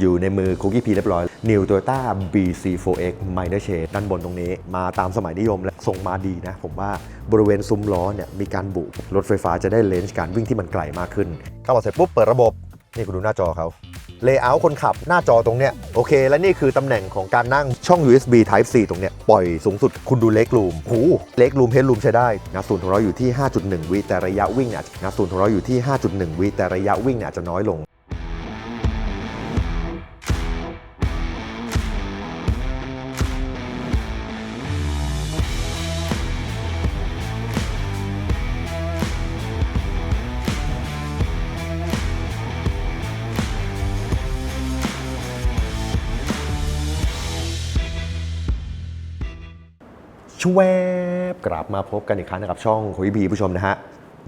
อยู่ในมือคุกกี้พีเรียบร้อย New Toyota BC4X Minor Change ด้านบนตรงนี้ มาตามสมัยนิยมและทรงมาดีนะ ผมว่าบริเวณซุ้มล้อเนี่ยมีการบุรถไฟฟ้าจะได้เลนส์การวิ่งที่มันไกลมากขึ้น เข้ามาเสร็จปุ๊บเปิดระบบ นี่คุณดูหน้าจอเขาเลเยอร์คนขับหน้าจอตรงเนี้ยโอเค และนี่คือตำแหน่งของการนั่งช่อง USB Type C ตรงเนี้ยปล่อยสูงสุดคุณดูเล็กรูมหูเล็กรูมเฮดรูมใช้ได้นะศูนย์ของเราอยู่ที่ 5.1 วิแต่ระยะวิ่งเนี่ยนะศูนย์ของเราอยู่ที่ 5.1 วิแต่ระยะวิ่งเนี่ยอาจจะน้อยลง ชวบกลับมาพบกันอีกครั้งนะครับช่องคุยพีผู้ชมนะฮะ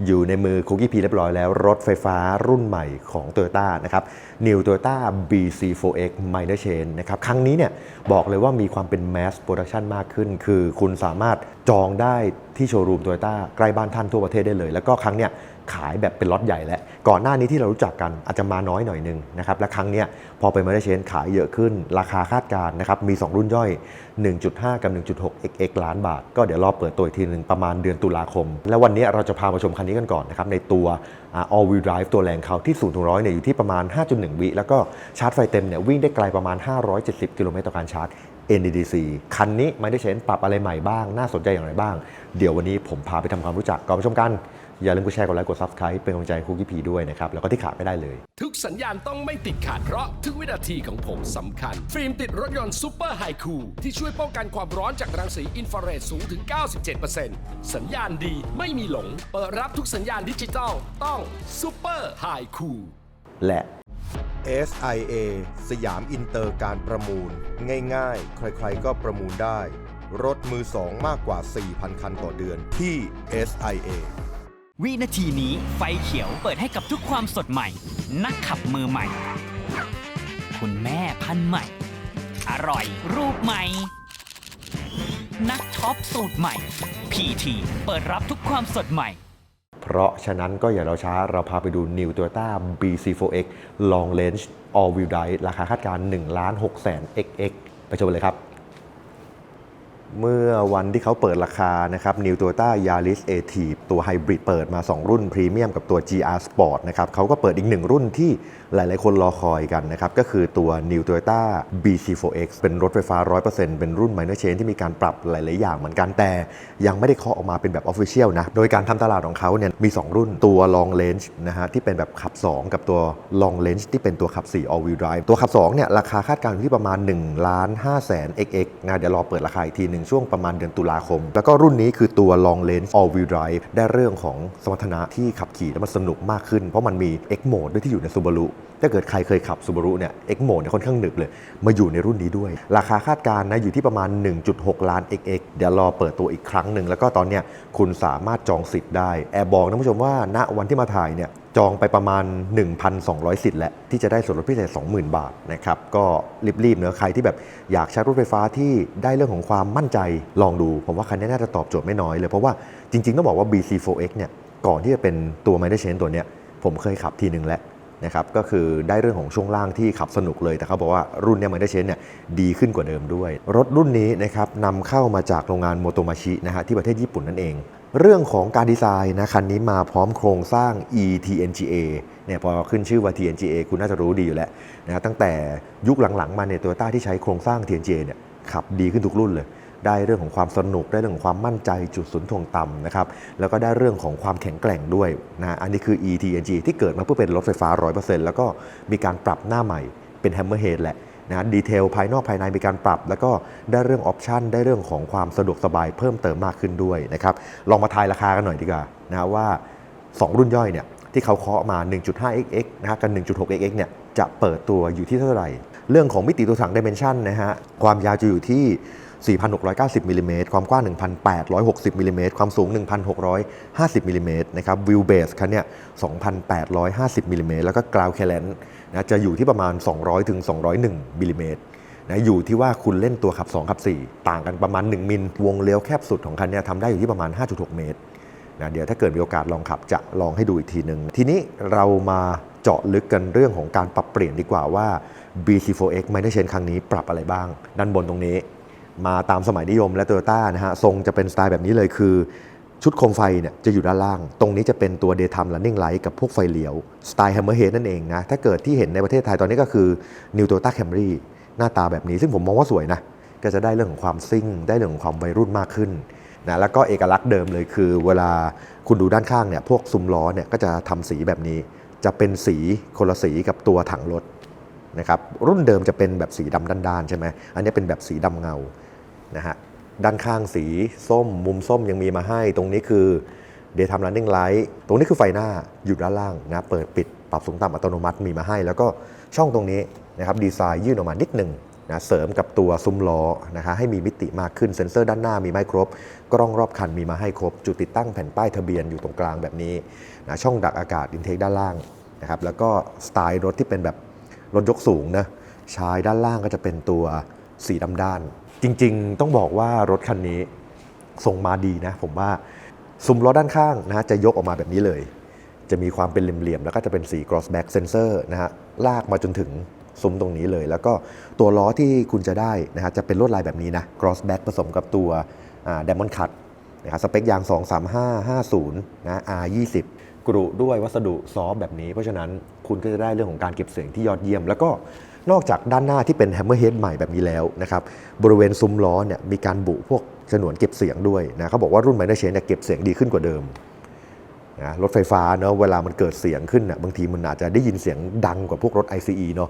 อยู่ในมือคุกกี้พีเรียบร้อยแล้ว รถไฟฟ้ารุ่นใหม่ของ t o y ยต้านะครับ New Toyota BC4X Minor Chain นะครับ ครั้งนี้เนี่ยบอกเลยว่ามีความเป็น Mass Production มากขึ้น คือคุณสามารถจองได้ที่โชว์รูม t o y ยต้าใกล้บ้านท่านทั่วประเทศได้เลย แล้วก็ครั้งเนี่ย ขายแบบเป็นล็อตใหญ่แล้วก่อนหน้านี้ที่เรารู้จักกันอาจจะมาน้อยหน่อยนึงนะครับและครั้งเนี้ยพอเป็นมาได้เชนขายเยอะขึ้น ราคาคาดการณ์นะครับมี 2 รุ่นย่อย 1.5 กับ 1.6 xx ล้านบาท ก็เดี๋ยวรอเปิดตัวอีกทีหนึ่งประมาณเดือนตุลาคม และวันนี้เราจะพามาชมคันนี้กันก่อนนะครับในตัว all wheel drive ตัวแรงเขาที่0ถึง100เนี่ยอยู่ที่ประมาณ 5.1 วิแล้วก็ชาร์จไฟเต็มเนี่ยวิ่งได้ไกลประมาณ 570 กิโลเมตรต่อการชาร์จ NDDC คันนี้ไม่ได้เชนปรับอะไรใหม่บ้าง น่าสนใจอย่างไรบ้าง เดี๋ยววันนี้ผมพาไปทำความรู้จักก่อนไปชมกัน อย่าลืมกดแชร์กดไลค์กด subscribe เป็นกำลังใจให้คุกกี้พีด้วยนะครับแล้วก็ที่ขาดไม่ได้เลย ทุกสัญญาณต้องไม่ติดขัดเพราะทุกวินาทีของผมสำคัญ ฟิล์มติดรถยนต์ซูเปอร์ไฮคูลที่ช่วยป้องกันความร้อนจากรังสีอินฟราเรดสูงถึง 97%สัญญาณดีไม่มีหลง เปิดรับทุกสัญญาณดิจิตอลต้องซูเปอร์ไฮคูลและ SIA สยามอินเตอร์การประมูล ง่ายๆ ใครๆก็ประมูลได้ รถมือสองมากกว่า 4,000 คันต่อเดือนที่ SIA วินาทีนี้ไฟเขียวเปิดให้กับทุกความสดใหม่ นักขับมือใหม่ คุณแม่พันใหม่ อร่อยรูปใหม่ นักช็อปสูตรใหม่ PT เปิดรับทุกความสดใหม่ เพราะฉะนั้นก็อย่ารอช้าเราพาไปดู New Toyota BC4X Long Range All Wheel Drive ราคาคาดการณ์1ล้าน6แสน XX ไปชมเลยครับ เมื่อวันที่เขาเปิดราคานะครับ New Toyota Yaris a t i v ตัวไฮบริดเปิดมา 2 รุ่นพรีเมียมกับตัว GR Sport นะครับเขาก็เปิดอีกหนึ่งรุ่นที่ หลาย ๆ คนรอคอยกันนะครับ ก็คือตัว New Toyota BC4X เป็นรถไฟฟ้า 100%เป็นรุ่น minor change ที่มีการปรับหลาย ๆ อย่างเหมือนกัน แต่ยังไม่ได้เคาะออกมาเป็นแบบ Official นะ โดยการทำตลาดของเขาเนี่ยมี 2 รุ่นตัว Long Range นะฮะที่เป็นแบบขับ 2 กับตัว Long Range ที่เป็นตัวขับ 4 All Wheel Drive ตัวขับ 2 เนี่ยราคาคาดการณ์อยู่ที่ประมาณ1ล้าน5แสน XX นะเดี๋ยวรอเปิดราคาอีกทีหนึ่งช่วงประมาณเดือนตุลาคม แล้วก็รุ่นนี้คือตัว Long Range All Wheel Drive ได้เรื่องของสมรรถนะที่ขับขี่แล้วมันสนุกมากขึ้น เพราะมันมี X Mode ด้วยที่อยู่ใน Subaru ถ้าเกิดใครเคยขับ Subaru เนี่ย X Mode เนี่ยค่อนข้างหนึบเลย มาอยู่ในรุ่นนี้ด้วย ราคาคาดการณ์นะอยู่ที่ประมาณ 1.6 ล้าน XX เดี๋ยวรอเปิดตัวอีกครั้งหนึ่ง แล้วก็ตอนเนี้ยคุณสามารถจองสิทธิ์ได้ แอบบอกท่านผู้ชมว่าณวันที่มาถ่ายเนี่ยจองไปประมาณ 1,200 สิทธิ์แล้วที่จะได้ส่วนลดพิเศษ 20,000 บาทนะครับก็รีบๆเนอะใครที่แบบอยากใช้รถไฟฟ้าที่ได้เรื่องของความมั่นใจลองดูผมว่าคันนี้น่าจะตอบโจทย์ไม่น้อยเลยเพราะว่าจริงๆต้องบอกว่า BC4X เนี่ยก่อนที่จะเป็นตัว m i d e r c h a n ตัวเนี้ยผมเคยขับทีหนึ่งแล้ว นะครับก็คือได้เรื่องของช่วงล่างที่ขับสนุกเลย แต่เขาบอกว่ารุ่นเนี้มันได้เชนเนี่ยดีขึ้นกว่าเดิมด้วย รถรุ่นนี้นะครับนำเข้ามาจากโรงงานโมโตมาชินะฮะที่ประเทศญี่ปุ่นนั่นเอง เรื่องของการดีไซน์นะคันนี้มาพร้อมโครงสร้าง eTNGA เนี่ยพอขึ้นชื่อว่า TNGA คุณน่าจะรู้ดีอยู่แล้วนะฮะตั้งแต่ยุคหลังๆมาเนี่ยโตโยต้าที่ใช้โครงสร้าง TNGA เนี่ยขับดีขึ้นทุกรุ่นเลย ได้เรื่องของความสนุก ได้เรื่องของความมั่นใจจุดศูนย์ถ่วงต่ำนะครับ แล้วก็ได้เรื่องของความแข็งแกร่งด้วยนะ อันนี้คือ ETNG ที่เกิดมาเพื่อเป็นรถไฟฟ้า 100%แล้วก็มีการปรับหน้าใหม่เป็น Hammerhead แหละนะดีเทลภายนอกภายในมีการปรับ แล้วก็ได้เรื่องออปชันได้เรื่องของความสะดวกสบายเพิ่มเติมมากขึ้นด้วยนะครับ ลองมาทายราคากันหน่อยดีกว่านะว่า 2 รุ่นย่อยเนี่ยที่เขาเคาะมา 1.5xx นะฮะกับ 1.6xx เนี่ยจะเปิดตัวอยู่ที่เท่าไหร่ เรื่องของมิติตัวถัง Dimension นะฮะความยาวจะอยู่ที่ 4,690มิลลิเมตรความกว้าง 1,860มิลลิเมตรความสูง 1,650มิลลิเมตรนะครับวิวเบสคันเนี่ย2,850มิลลิเมตรแล้วก็กราวแคลนนะจะอยู่ที่ประมาณ 200ถึง201มิลลิเมตรนะอยู่ที่ว่าคุณเล่นตัวขับ 2 ขับ 4 ต่างกันประมาณ 1 มิล วงเลี้ยวแคบสุดของคันเนี่ยทำได้อยู่ที่ประมาณ 5.6 เมตรนะเดี๋ยวถ้าเกิดมีโอกาสลองขับจะลองให้ดูอีกทีหนึ่งทีนี้เรามาจจาะลึกกันเรื่องของการปรับเปลี่ยนดีกว่าว่า BC4X Minor Change ครั้งนี้ปรับอะไรบ้าง ด้านบนตรงนี้ มาตามสมัยนิยมและ Toyota นะฮะทรงจะเป็นสไตล์แบบนี้เลยคือ ชุดโคมไฟเนี่ยจะอยู่ด้านล่าง ตรงนี้จะเป็นตัว Daytime Running Light กับพวกไฟเลี้ยว สไตล์ Hammerhead นั่นเองนะถ้าเกิดที่เห็นในประเทศไทยตอนนี้ก็คือ New Toyota Camry หน้าตาแบบนี้ซึ่งผมมองว่าสวยนะก็จะได้เรื่องของความซิ่ง ได้เรื่องของความวัยรุ่นมากขึ้นนะแล้วก็เอกลักษณ์เดิมเลยคือ เวลาคุณดูด้านข้างเนี่ยพวกซุ้มล้อเนี่ยก็จะทำสีแบบนี้ จะเป็นสีคนละสีกับตัวถังรถนะครับรุ่นเดิมจะเป็นแบบสีดำด้านๆใช่ไหมอันนี้เป็นแบบสีดำเงา นะฮะด้านข้างสีส้มมุมส้มยังมีมาให้ ตรงนี้คือ Daytime Running Light ตรงนี้คือไฟหน้าอยู่ด้านล่างนะเปิดปิดปรับสูงต่ำอัตโนมัติมีมาให้ แล้วก็ช่องตรงนี้นะครับดีไซน์ยื่นออกมานิดหนึ่งนะเสริมกับตัวซุ้มล้อนะคะให้มีมิติมากขึ้นเซ็นเซอร์ด้านหน้ามีไม่ครบกล้องรอบคันมีมาให้ครบ จุดติดตั้งแผ่นป้ายทะเบียนอยู่ตรงกลางแบบนี้นะช่องดักอากาศอินเทคด้านล่างนะครับแล้วก็สไตล์รถที่เป็นแบบรถยกสูงนะชายด้านล่างก็จะเป็นตัวสีดำด้าน จริง ๆ ต้องบอกว่ารถคันนี้ส่งมาดีนะ ผมว่าซุ้มล้อด้านข้างนะฮะจะยกออกมาแบบนี้เลย จะมีความเป็นเหลี่ยมๆแล้วก็จะเป็นสี cross back sensor นะฮะลากมาจนถึงซุ้มตรงนี้เลย แล้วก็ตัวล้อที่คุณจะได้นะฮะจะเป็นลวดลายแบบนี้นะ cross back ผสมกับตัว diamond cut นะครับสเปคยาง 23550 นะ R20 กรุด้วยวัสดุซอฟแบบนี้ เพราะฉะนั้น คุณก็จะได้เรื่องของการเก็บเสียงที่ยอดเยี่ยม แล้วก็นอกจากด้านหน้าที่เป็น hammerhead ใหม่แบบนี้แล้วนะครับบริเวณซุ้มล้อเนี่ยมีการบุพวกฉนวนเก็บเสียงด้วยนะเขาบอกว่ารุ่น Minor Change เนี่ยเก็บเสียงดีขึ้นกว่าเดิมนะรถไฟฟ้าเนอะเวลามันเกิดเสียงขึ้นน่ะบางทีมันอาจจะได้ยินเสียงดังกว่าพวกรถ ICE เนอะ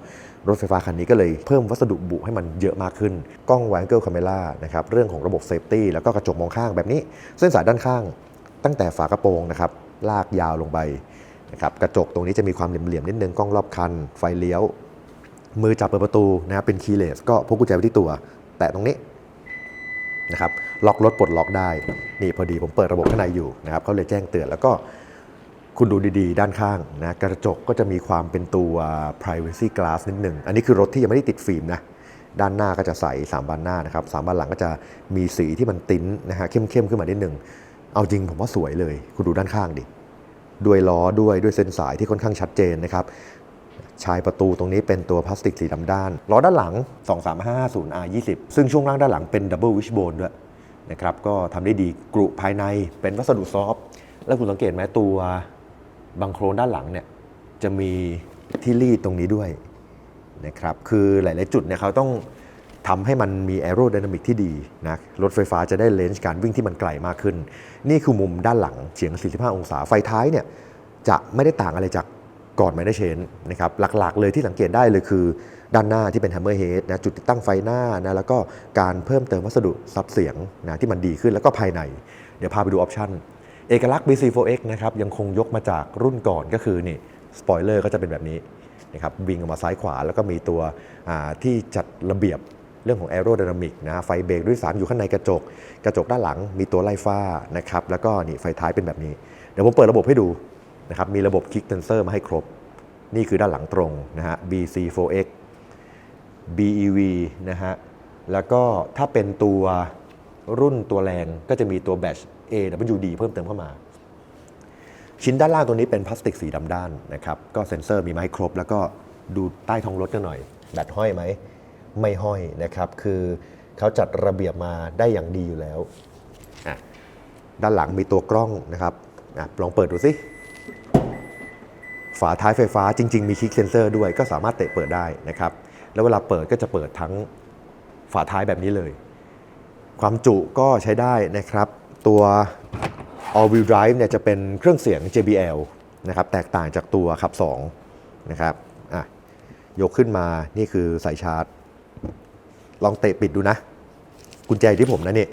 รถไฟฟ้าคันนี้ก็เลยเพิ่มวัสดุบุให้มันเยอะมากขึ้น กล้อง w a n g l e Camera นะครับเรื่องของระบบเซฟตี้แล้วก็กระจกมองข้างแบบนี้ เส้นสายด้านข้างตั้งแต่ฝากระโปรงนะครับลากยาวลงไป นะครับกระจกตรงนี้จะมีความเหลี่ยมๆนิดนึงกล้องรอบคัน ไฟเลี้ยว มือจับเปิดประตูนะครับเป็นคีย์เลสก็พกกุญแจไว้ที่ตัว แตะตรงนี้นะครับล็อกรถปลดล็อกได้ นี่พอดีผมเปิดระบบข้างในอยู่นะครับเขาเลยแจ้งเตือนแล้วก็คุณดูดีๆ ด้านข้างนะกระจกก็จะมีความเป็นตัว privacy glass นิดหนึ่ง อันนี้คือรถที่ยังไม่ได้ติดฟิล์มนะด้านหน้าก็จะใส3บานหน้านะครับสามบานหลังก็จะมีสีที่มันติ้นนะฮะเข้มๆขึ้นมานิดหนึ่งเอาจริงผมว่าสวยเลย คุณดูด้านข้างดิ ด้วยล้อด้วยด้วยเส้นสายที่ค่อนข้างชัดเจนนะครับชายประตูตรงนี้เป็นตัวพลาสติกสีดำด้านล้อด้านหลัง 23550 R20 ซึ่งช่วงล่างด้านหลังเป็นดับเบิลวิชโบนด้วยนะครับก็ทำได้ดีกรุภายในเป็นวัสดุซอฟต์แล้วคุณสังเกตไหมตัวบังโครนด้านหลังเนี่ยจะมีที่รีดตรงนี้ด้วยนะครับคือหลาย ๆ จุดเนี่ยเขาต้อง ทำให้มันมีแอโร d y นามิกที่ดีนะรถไฟฟ้าจะได้เลนส์การวิ่งที่มันไกลมากขึ้น นี่คือมุมด้านหลังเฉียง 45 องศาไฟท้ายเนี่ยจะไม่ได้ต่างอะไรจากก่อนไม่ได้เชนนะครับหลักๆ เลยที่สังเกตได้เลยคือ ด้านหน้าที่เป็น Hammer Head นะจุดติดตั้งไฟหน้านะแล้วก็การเพิ่มเติมวัสดุซับเสียงนะที่มันดีขึ้นแล้วก็ภายใน เดี๋ยวพาไปดูออปชั่นเอกลักษณ์ BC4X นะครับยังคงยกมาจากรุ่นก่อนก็คือนี่สปอยเลอร์ก็จะเป็นแบบนี้นะครับวิงออกมาซ้ายขวาแล้วก็มีตัวที่จัดระเบียบ เรื่องของ Aerodynamic นะไฟเบรกด้วยสารอยู่ข้างในกระจก กระจกด้านหลังมีตัวไล่ฟ้านะครับแล้วก็นี่ไฟท้ายเป็นแบบนี้ เดี๋ยวผมเปิดระบบให้ดูนะครับมีระบบ Kick Sensor มาให้ครบ นี่คือด้านหลังตรงนะฮะ BC4X BEV นะฮะแล้วก็ถ้าเป็นตัวรุ่นตัวแรงก็จะมีตัวแบต AWD เพิ่มเติมเข้ามาชิ้นด้านล่างตัวนี้เป็นพลาสติกสีดำด้านนะครับ ก็เซ็นเซอร์มีมาให้ครบ แล้วก็ดูใต้ท้องรถกันหน่อย แบตห้อยไหม ไม่ห้อยนะครับ คือเขาจัดระเบียบมาได้อย่างดีอยู่แล้ว ด้านหลังมีตัวกล้องนะครับอะลองเปิดดูสิฝาท้ายไฟฟ้าจริง ๆ มีคลิกเซนเซอร์ด้วยก็สามารถเตะเปิดได้นะครับ แล้วเวลาเปิดก็จะเปิดทั้งฝาท้ายแบบนี้เลย ความจุก็ใช้ได้นะครับ ตัว all wheel drive เนี่ยจะเป็นเครื่องเสียง JBL นะครับ แตกต่างจากตัวขับ 2 นะครับอะยกขึ้นมานี่คือสายชาร์จ ลองเตะปิดดูนะ กุญแจที่ผมนะนี่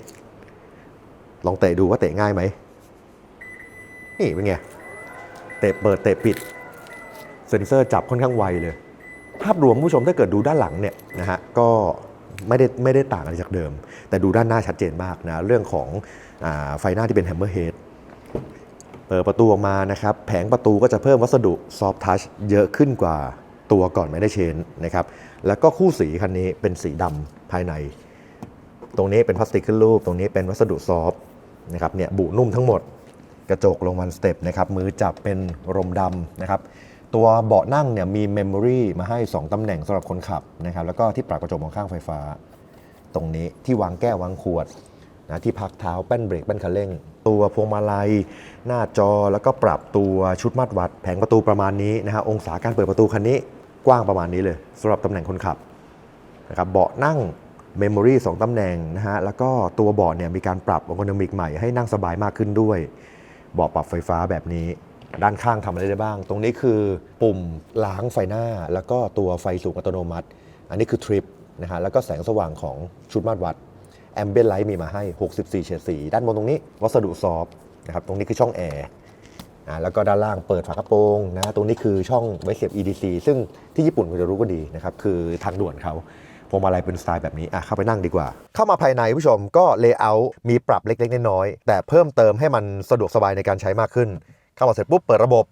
ลองเตะดูว่าเตะง่ายไหม นี่เป็นไง เตะเปิดเตะปิด เซ็นเซอร์จับค่อนข้างไวเลย ภาพรวมผู้ชมถ้าเกิดดูด้านหลังเนี่ยนะฮะ ก็ไม่ได้ไม่ได้ต่างอะไรจากเดิม แต่ดูด้านหน้าชัดเจนมากนะ เรื่องของอไฟหน้าที่เป็นแฮมเมอร์เฮดเปิดประตูออกมานะครับ แผงประตูก็จะเพิ่มวัสดุซอฟทัชเยอะขึ้นกว่า ตัวก่อนไม่ได้เชนนะครับแล้วก็คู่สีคันนี้เป็นสีดำภายใน ตรงนี้เป็นพลาสติกขึ้นรูป ตรงนี้เป็นวัสดุซอฟต์นะครับเนี่ยบุนุ่มทั้งหมดกระจกลงวันสเต็ปนะครับมือจับเป็นรมดำนะครับตัวเบาะนั่งเนี่ยมีเมมโมรีมาให้ 2ตำแหน่งสำหรับคนขับนะครับแล้วก็ที่ปรับกระจกมองข้างไฟฟ้า ตรงนี้ที่วางแก้ววางขวดนะที่พักเท้าแป้นเบรกแป้นคันเร่ง ตัวพวงมาลัย หน้าจอแล้วก็ปรับตัวชุดมาตรวัด แผงประตูประมาณนี้นะฮะองศาการเปิดประตูคันนี้ กว้างประมาณนี้เลยสำหรับตำแหน่งคนขับนะครับเบาะนั่งเมมโมรีสองตำแหน่งนะฮะแล้วก็ตัวเบาะเนี่ยมีการปรับ e r g o n o m i c ใหม่ให้นั่งสบายมากขึ้นด้วยเบาะปรับไฟฟ้าแบบนี้ ด้านข้างทำอะไรได้บ้าง ตรงนี้คือปุ่มล้างไฟหน้า แล้วก็ตัวไฟสูงอัตโนมัติ อันนี้คือทริปนะฮะแล้วก็แสงสว่างของชุดมาตรวัดแอมเบียนไลท์มีมาให้ 64 เฉดสี ด้านบนตรงนี้วัสดุซอฟต์นะครับตรงนี้คือช่องแอร์ อ่าแล้วก็ด้านล่างเปิดฝากระโปรงนะตรงนี้คือช่องไว้เสียบ EDC ซึ่งที่ญี่ปุ่นคุณจะรู้ก็ดีนะครับคือทางด่วนเขาพวงมาลัยเป็นสไตล์แบบนี้อะเข้าไปนั่งดีกว่า เข้ามาภายในผู้ชมก็เลเยอร์มีปรับเล็กๆน้อยๆแต่เพิ่มเติมให้มันสะดวกสบายในการใช้มากขึ้น เข้ามาเสร็จปุ๊บเปิดระบบ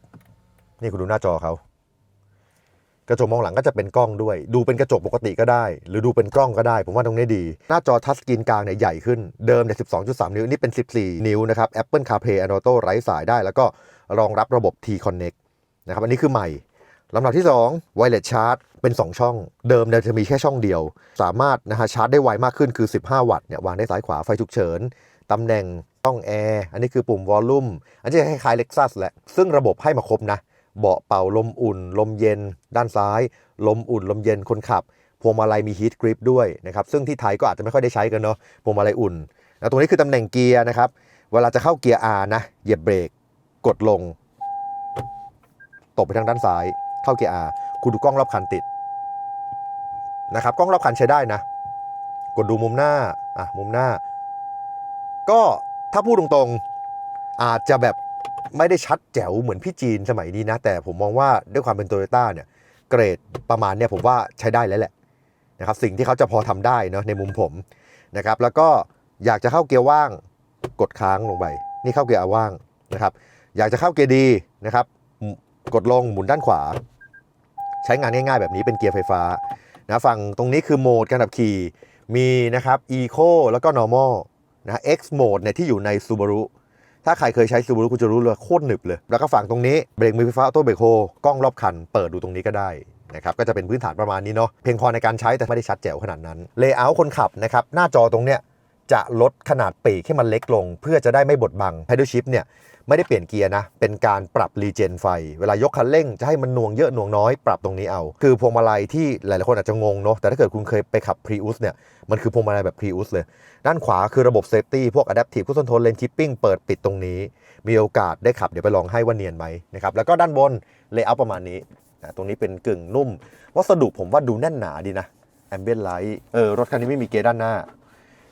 นี่คุณดูหน้าจอเขากระจกมองหลังก็จะเป็นกล้องด้วย ดูเป็นกระจกปกติก็ได้ หรือดูเป็นกล้องก็ได้ ผมว่าตรงนี้ดี หน้าจอทัชสกรีนกลางเนี่ยใหญ่ขึ้น เดิมเนี่ย 12.3 นิ้ว นี่เป็น 14 นิ้วนะครับ Apple CarPlay Android Auto ไร้สายได้ แล้วก็ รองรับระบบ T Connect นะครับอันนี้คือใหม่ลำดับที่ 2 Wireless Charge เป็น 2 ช่อง เดิมเนี่ยจะมีแค่ช่องเดียว สามารถนะฮะชาร์จได้ไวมากขึ้นคือ 15 วัตต์เนี่ยวางได้ซ้ายขวาไฟฉุกเฉินตำแหน่งช่องแอร์อันนี้คือปุ่มวอลลุ่มอันนี้จะคล้ายๆ Lexus แหละ ซึ่งระบบให้มาครบนะ เบาะเป่าลมอุ่น ลมเย็น ด้านซ้าย ลมอุ่น ลมเย็นคนขับ พวงมาลัยมีฮีทกริปด้วยนะครับ ซึ่งที่ไทยก็อาจจะไม่ค่อยได้ใช้กันเนาะพวงมาลัยอุ่นแล้วตรงนี้คือตำแหน่งเกียร์นะครับ เวลาจะเข้าเกียร์ R นะเหยียบเบรก กดลงตบไปทางด้านซ้าย เข้าเกียร์ R คุณดูกล้องรอบคันติดนะครับกล้องรอบคันใช้ได้นะ กดดูมุมหน้าอะมุมหน้า ก็ถ้าพูดตรงๆอาจจะแบบไม่ได้ชัดแจ๋วเหมือนพี่จีนสมัยนี้นะ แต่ผมมองว่าด้วยความเป็นโตโยต้าเนี่ยเกรดประมาณเนี่ยผมว่าใช้ได้แล้วแหละนะครับสิ่งที่เขาจะพอทำได้เนาะในมุมผมนะครับแล้วก็อยากจะเข้าเกียร์ว่างกดค้างลงไป นี่เข้าเกียร์ว่างนะครับ อยากจะเข้าเกียร์ดีนะครับกดลงหมุนด้านขวา ใช้งานง่ายๆ แบบนี้เป็นเกียร์ไฟฟ้านะฝั่งตรงนี้คือโหมดการขับขี่มีนะครับ Eco แล้วก็ Normal นะ X Mode เนี่ยที่อยู่ใน Subaru ถ้าใครเคยใช้ Subaru คุณจะรู้เลยโคตรหนึบเลย แล้วก็ฝั่งตรงนี้เบรกมือไฟฟ้าออโต้เบรกโฮกล้องรอบคันเปิดดูตรงนี้ก็ได้นะครับก็จะเป็นพื้นฐานประมาณนี้เนาะเพียงพอในการใช้แต่ไม่ได้ชัดแจ๋วขนาดนั้นเลเยอร์คนขับนะครับหน้าจอตรงเนี้ยจะลดขนาดปีกให้มันเล็กลง เพื่อจะได้ไม่บดบัง Paddle Shift เนี่ย ไม่ได้เปลี่ยนเกียร์นะ เป็นการปรับรีเจนไฟ เวลายกคันเร่งจะให้มันหน่วงเยอะหน่วงน้อยปรับตรงนี้เอา คือพวงมาลัยที่หลายๆคนอาจจะงงเนาะแต่ถ้าเกิดคุณเคยไปขับ Prius เนี่ยมันคือพวงมาลัยแบบ Prius เลย ด้านขวาคือระบบเซฟตี้พวก Adaptive Cruise Control Lane Keeping เปิดปิดตรงนี้ มีโอกาสได้ขับเดี๋ยวไปลองให้ว่าเนียนไหมนะครับแล้วก็ด้านบนเลเยอร์ประมาณนี้นะตรงนี้เป็นกึ่งนุ่มวัสดุผมว่าดูแน่นหนาดีนะ Ambient Light เออรถคันนี้ไม่มีเกียร์ด้านหน้า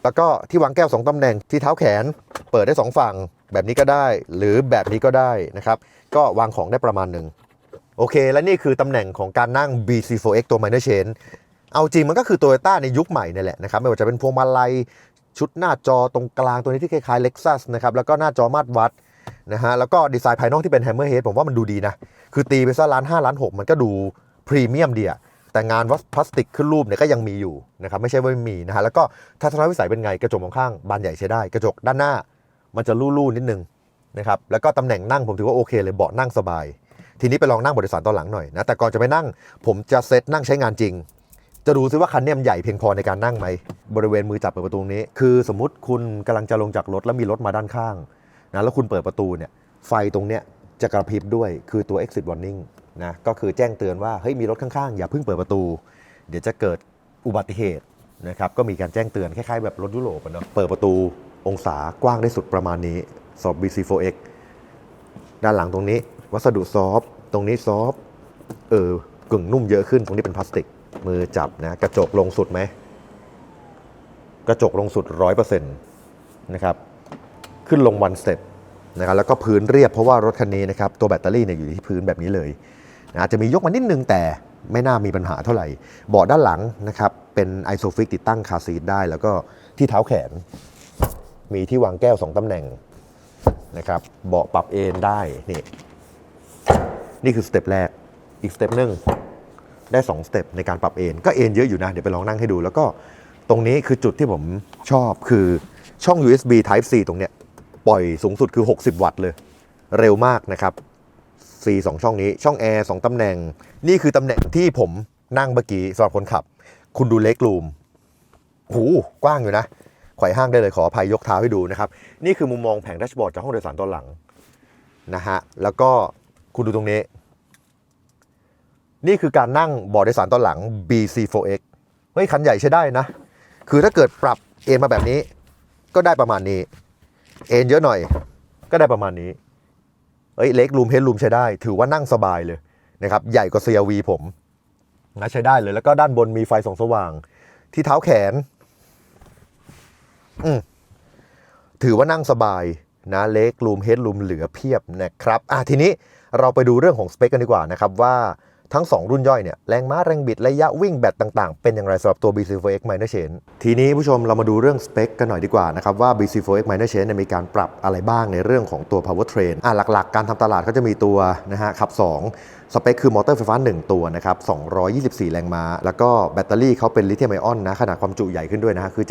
แล้วก็ที่วางแก้ว 2ตำแหน่งที่เท้าแขน เปิดได้ 2 ฝั่ง แบบนี้ก็ได้ หรือแบบนี้ก็ได้นะครับ ก็วางของได้ประมาณหนึ่งโอเค และนี่คือตำแหน่งของการนั่ง BC4X ตัว Minor chain เอาจริงมันก็คือ Toyota ในยุคใหม่นี่แหละนะครับ ไม่ว่าจะเป็นพวงมาลัยชุดหน้าจอตรงกลางตัวนี้ที่คล้ายๆ Lexus นะครับ แล้วก็หน้าจอมาตรวัดนะฮะแล้วก็ดีไซน์ภายนอกที่เป็น Hammerhead ผมว่ามันดูดีนะ คือตีไปซะล้านห้าล้านหกมันก็ดูพรีเมียมดีอะแต่งานวัสพลาสติกขึ้นรูปเนี่ยก็ยังมีอยู่นะครับไม่ใช่ว่าไม่มีนะฮะแล้วก็ทัศนวิสัยเป็นไงกระจกมองข้างบานใหญ่ใช้ได้ กระจกด้านหน้า มันจะลู่ๆนิดนึงนะครับแล้วก็ตำแหน่งนั่งผมถือว่าโอเคเลยเบาะนั่งสบาย ทีนี้ไปลองนั่งบริษัทตอนหลังหน่อยนะแต่ก่อนจะไปนั่งผมจะเซตนั่งใช้งานจริง จะดูซิว่าคันเนี้ยมันใหญ่เพียงพอในการนั่งไหมบริเวณมือจับเปิดประตูนี้ คือสมมติคุณกำลังจะลงจากรถแล้วมีรถมาด้านข้างนะแล้วคุณเปิดประตูเนี่ยไฟตรงเนี้ยจะกระพริบด้วยคือตัว exit warning นะก็คือแจ้งเตือนว่าเฮ้ยมีรถข้างๆ อย่าเพิ่งเปิดประตู เดี๋ยวจะเกิดอุบัติเหตุนะครับก็มีการแจ้งเตือนคล้ายๆแบบรถยุโรปเนาะเปิดประตู องศากว้างได้สุดประมาณนี้สอบ BC4X ด้านหลังตรงนี้ วัสดุซอฟต์ตรงนี้ซอฟต์เออกึ่งนุ่มเยอะขึ้น ตรงนี้เป็นพลาสติก มือจับนะกระจกลงสุดไหม กระจกลงสุด 100%นะครับ ขึ้นลงวันสเต็ปนะครับแล้วก็พื้นเรียบเพราะว่ารถคันนี้นะครับ ตัวแบตเตอรี่เนี่ยอยู่ที่พื้นแบบนี้เลยนะอาจจะมียกมานิดนึงแต่ไม่น่ามีปัญหาเท่าไหร่ เบาะด้านหลังนะครับ เป็นไอโซฟิกติดตั้งคาซีทได้ แล้วก็ที่เท้าแขน มีที่วางแก้ว 2ตำแหน่งนะครับเบาะปรับเอนได้นี่นี่คือสเต็ปแรกอีกสเต็ปหนึ่งได้2สเต็ปในการปรับเอนก็เอนเยอะอยู่นะ เดี๋ยวไปลองนั่งให้ดู แล้วก็ตรงนี้คือจุดที่ผมชอบคือช่อง USB Type C ตรงเนี้ยปล่อยสูงสุดคือ 60 วัตต์เลย เร็วมากนะครับ C 2ช่องนี้ช่องแอร์2ตำแหน่ง นี่คือตำแหน่งที่ผมนั่งเมื่อกี้สำหรับคนขับ คุณดูเล็กรูมหูกว้างอยู่นะ ไขว่ห้างได้เลยขออภัยยกเท้าให้ดูนะครับ นี่คือมุมมองแผงแดชบอร์ดจากห้องโดยสารตอนหลังนะฮะแล้วก็คุณดูตรงนี้ นี่คือการนั่งเบาะโดยสารตอนหลัง BC4X เฮ้ยคันใหญ่ใช้ได้นะ คือถ้าเกิดปรับเอ็นมาแบบนี้ ก็ได้ประมาณนี้ เอ็นเยอะหน่อย ก็ได้ประมาณนี้เอ้ยเล็กรูมเฮดรูมใช้ได้ ถือว่านั่งสบายเลยนะครับใหญ่กว่า CRV ผมนะใช้ได้เลยแล้วก็ด้านบนมีไฟส่องสว่าง ที่เท้าแขน อืถือว่านั่งสบายนะเล็กรูมเฮดรูมเหลือเพียบนะครับอะทีนี้เราไปดูเรื่องของสเปคกันดีกว่านะครับว่า ทั้ง 2 รุ่นย่อยเนี่ยแรงม้าแรงบิดระยะวิ่งแบตต่างๆ เป็นอย่างไรสำหรับตัว BC4X Minor Chain ทีนี้ผู้ชมเรามาดูเรื่องสเปคกันหน่อยดีกว่านะครับว่า BC4X Minor Change เนี่ยมีการปรับอะไรบ้างในเรื่องของตัว Powertrain อะหลักๆ การทำตลาดเขาจะมีตัวนะฮะขับ 2 สเปคคือมอเตอร์ไฟฟ้า 1 ตัวนะครับ 224 แรงม้า แล้วก็แบตเตอรี่เขาเป็นลิเธียมไอออนนะขนาดความจุใหญ่ขึ้นด้วยนะฮะคือ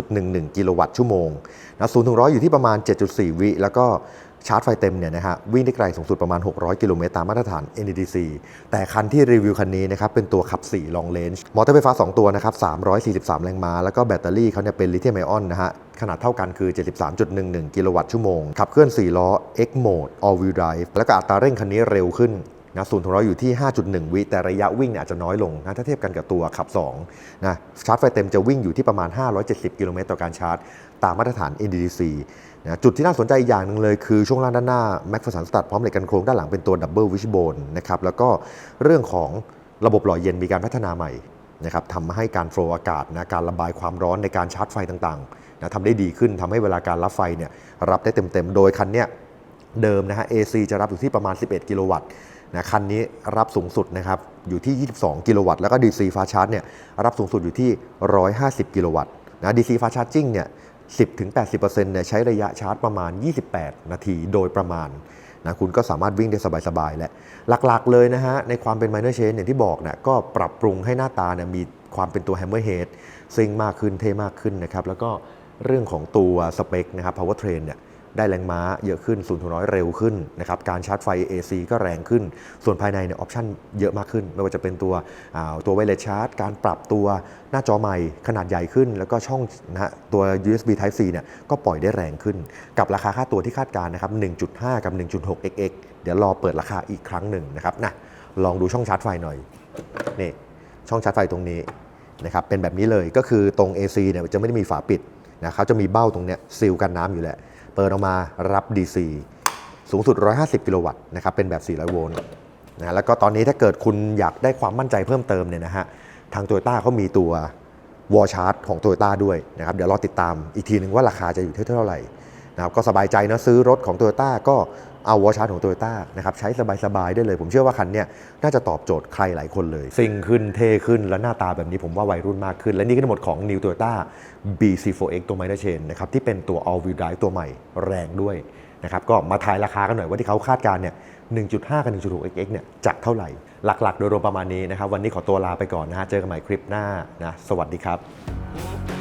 73.11 กิโลวัตต์ชั่วโมงนะ0ถึง100 อยู่ที่ประมาณ 7.4 วิแล้วก็ ชาร์จไฟเต็มเนี่ยนะฮะวิ่งได้ไกลสูงสุดประมาณ 600 กิโลเมตรตามมาตรฐาน NEDC แต่คันที่รีวิวคันนี้นะครับเป็นตัวขับ 4 long range มอเตอร์ไฟฟ้า 2 ตัวนะครับ 343 แรงม้า แล้วก็แบตเตอรี่เขาเนี่ยเป็นลิเธียมไอออนนะฮะขนาดเท่ากันคือ 73.11 กิโลวัตต์ชั่วโมง ขับเคลื่อน 4 ล้อ X mode all wheel drive แล้วก็อัตราเร่งคันนี้เร็วขึ้น นะศูนย์ถึงร้อยอยู่ที่ 5.1 วิ แต่ระยะวิ่งเนี่ยอาจจะน้อยลงนะถ้าเทียบกันกับตัวขับ2นะชาร์จไฟเต็มจะวิ่งอยู่ที่ประมาณ 570 กิโลเมตรต่อการชาร์จ ตามมาตรฐาน NEDC นะจุดที่น่าสนใจอีกอย่างหนึ่งเลยคือช่วงล่างด้านหน้าแม็กฟ r สันสตัดพร้อมเหล็กกันโครงด้านหลังเป็นตัวดับเบิลวิชโบนนะครับแล้วก็เรื่องของระบบหล่อเย็นมีการพัฒนาใหม่นะครับทำให้การโฟล์อากาศนะการระบายความร้อนในการชาร์จไฟต่างๆนะทำได้ดีขึ้นทำให้เวลาการรับไฟเนี่ยรับได้เต็มๆ โดยคันเนี้ยเดิมนะฮะ AC จะรับอยู่ที่ประมาณ 11 กิโลวัตต์ นะคันนี้รับสูงสุดนะครับอยู่ที่ 22 กิโลวัตต์แล้วก็ DC Fast Charge เนี่ยรับสูงสุดอยู่ที่ 150 กิโลวัตต์นะ DC Fast Charging เนี่ย10-80%เนี่ยใช้ระยะชาร์จประมาณ 28 นาทีโดยประมาณนะคุณก็สามารถวิ่งได้สบายๆและหลักๆเลยนะฮะ ในความเป็น minor change อย่างที่บอกเนี่ยก็ปรับปรุงให้หน้าตาเนี่ยมีความเป็นตัว hammerhead ซิงมากขึ้นเท่มากขึ้นนะครับ แล้วก็เรื่องของตัวสเปคนะครับ powertrain เนี่ย ได้แรงม้าเยอะขึ้น0ูนย์ถึงร้อยเร็วขึ้นนะครับการชาร์จไฟ AC ก็แรงขึ้น ส่วนภายในเนี่ยออปชันเยอะมากขึ้น ไม่ว่าจะเป็นตัวตัวไวเลสชาร์จ การปรับตัวหน้าจอใหม่ขนาดใหญ่ขึ้น แล้วก็ช่องนะฮะตัว USB Type C เนี่ยก็ปล่อยได้แรงขึ้น กับราคาค่าตัวที่คาดการนะครับ 1.5 กับ 1.6 XX เดี๋ยวรอเปิดราคาอีกครั้งหนึ่งนะครับนะลองดูช่องชาร์จไฟหน่อยนี่ช่องชาร์จไฟตรงนี้นะครับเป็นแบบนี้เลยก็คือตรง AC เนี่ยจะไม่ได้มีฝาปิดนะเขาจะมีเบ้าตรงเนี้ยซีลกันน้ำอยู่แหละ เปิดออกมารับ DC สูงสุด 150 กิโลวัตต์นะครับเป็นแบบ 400 โวลต์นะแล้วก็ตอนนี้ถ้าเกิดคุณอยากได้ความมั่นใจเพิ่มเติมเนี่ยนะฮะทางโตโยต้าเขามีตัววอลชาร์จของโตโยต้าด้วยนะครับเดี๋ยวรอติดตามอีกทีนึงว่าราคาจะอยู่เท่าไหร่นะครับก็สบายใจนะซื้อรถของโตโยต้าก็ เอาวอชาร์จของโตโยต้านะครับใช้สบาย ๆ ได้เลย ผมเชื่อว่าคันเนี้ยน่าจะตอบโจทย์ใครหลายคนเลย ซิงขึ้นเท่ขึ้นและหน้าตาแบบนี้ผมว่าวัยรุ่นมากขึ้น และนี่ก็ทั้งหมดของ New Toyota BC4X ตัว Minor Chain นะครับที่เป็นตัว All Wheel Drive ตัวใหม่แรงด้วยนะครับก็มาทายราคากันหน่อยว่าที่เขาคาดการณ์เนี่ย1.5 กับ 1.6 XX เนี่ยจะเท่าไหร่ หลัก ๆ โดยรวมประมาณนี้นะครับ วันนี้ขอตัวลาไปก่อนนะฮะ เจอกันใหม่คลิปหน้านะ สวัสดีครับ